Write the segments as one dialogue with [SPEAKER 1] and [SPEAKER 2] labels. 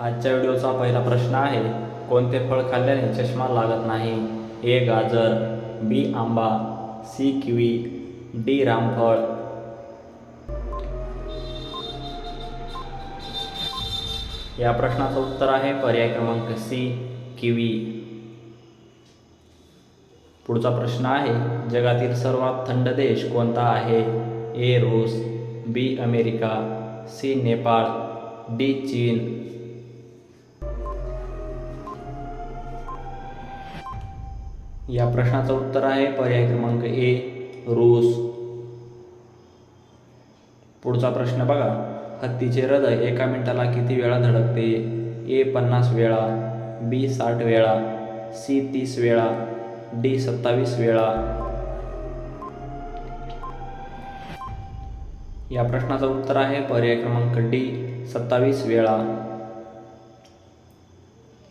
[SPEAKER 1] आजच्या व्हिडिओचा पहिला प्रश्न आहे कोणते फळ खाल्ल्याने चष्मा लागत नाही? ए गाजर बी आंबा सी किवी डी रामफळ. या प्रश्नाचं उत्तर आहे पर्याय क्रमांक सी किवी. पुढचा प्रश्न आहे जगातील सर्वात थंड देश कोणता आहे? ए रूस B America C Nepal D चीन. या प्रश्नाचं उत्तर आहे. पर्याय क्रमांक ए रूस. पुढचा प्रश्न बघा. हत्तीचे हृदय एका मिनिटाला किती वेळा धडकते? ए पन्नास वेळा बी साठ वेळा सी तीस वेळा डी सत्तावीस वेळा. या प्रश्नाचं उत्तर आहे. पर्याय क्रमांक डी सत्तावीस वेळा.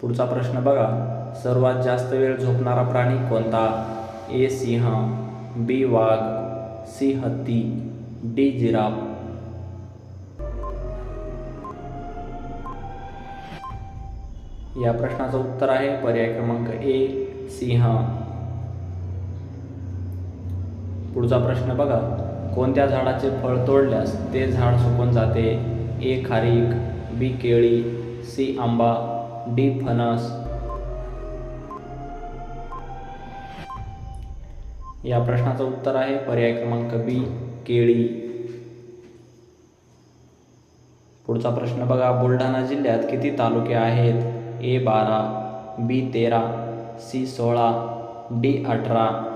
[SPEAKER 1] पुढचा प्रश्न बघा. सर्वात जास्त वेळ झोपणारा प्राणी कोणता? ए सिंह बी वाघ सी हत्ती डी जिराफ. या प्रश्नाचं उत्तर आहे पर्याय क्रमांक ए सिंह. पुढचा प्रश्न बघा. कोणत्या झाडाचे फळ तोडल्यास ते झाड सुकून जाते? ए खारीक बी केळी सी आंबा डी फणस. या प्रश्नाचं उत्तर आहे पर्याय क्रमांक बी केळी. पुढचा प्रश्न बघा बुलढाणा जिल्ह्यात किती तालुके आहेत? ए बारा बी तेरा सी सोळा डी अठरा.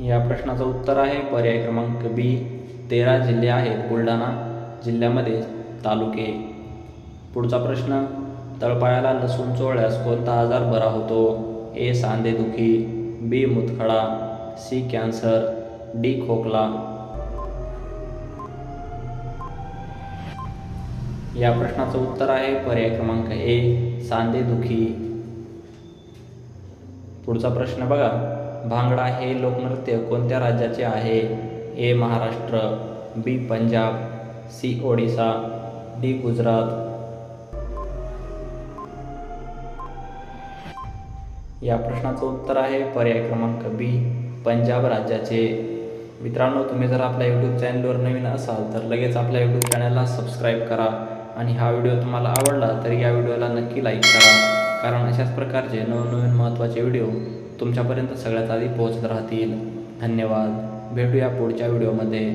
[SPEAKER 1] या प्रश्नाचं उत्तर आहे पर्याय क्रमांक बी तेरा जिल्हे आहेत बुलढाणा जिल्ह्यामध्ये तालुके. पुढचा प्रश्न तळपायाला लसूण चोळल्यास कोणता आजार बरा होतो? ए. सांधेदुखी बी. मुतखडा सी. Cancer D. खोकला. या प्रश्नाचं उत्तर आहे पर्याय क्रमांक ए सांधेदुखी पुढचा प्रश्न बघा. भांगडा हे लोकनृत्य कोणत्या राज्याचे आहे? A. Maharashtra B. Punjab C. Odisha D. Gujarat. या प्रश्नाचं उत्तर आहे पर्याय क्रमांक बी पंजाब राज्याचे. मित्रांनो तुम्ही जर आपल्या यूट्यूब चॅनलवर नवीन असाल तर लगेच आपल्या यूट्यूब चॅनलला सबस्क्राईब करा. आणि हा व्हिडिओ तुम्हाला आवडला तर या व्हिडिओला नक्की लाईक करा. कारण अशाच प्रकारचे नवनवीन महत्त्वाचे व्हिडिओ तुमच्यापर्यंत सगळ्यात आधी पोहोचत राहतील. धन्यवाद. भेटूया पुढच्या व्हिडिओमध्ये